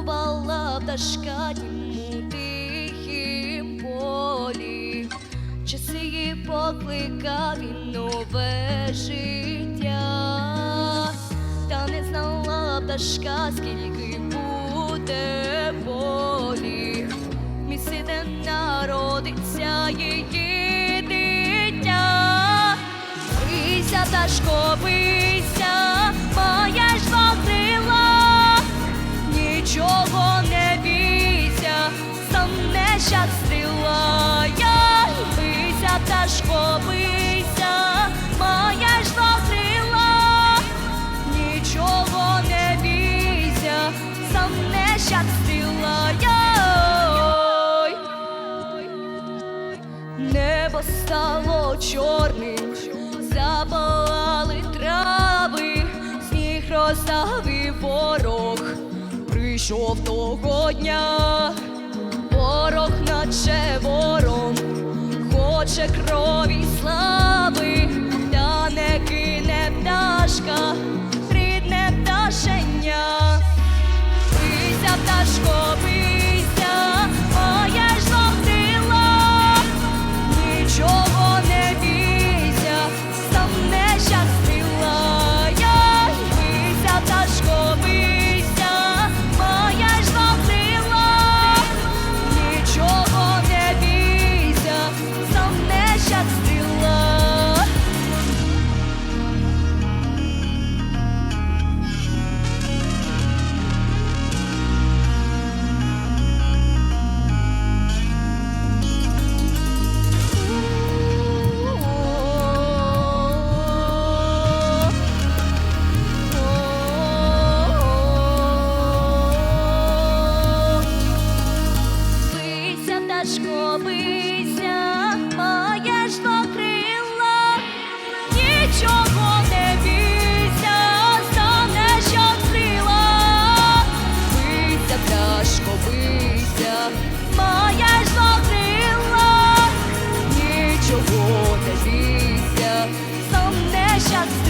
танцювала пташка у тихім полі, часи її покликав і нове життя, та не знала пташка, скільки буде болі, місце, де народиться її дитя. Бийся, пташко, бийся, не щастила я, бийся, пташко, бийся, моя ж крила, нічого не бійся, сам не щастила я. Небо стало чорним, запалали трави, сніг розстав ворог. Прийшов того дня, ворог наче вором, хоче крові пташко, ж крила, нічого не бійся, стане щаслива. Бийся, пташко, бийся, моя ж крила, нічого не бійся, щаслива.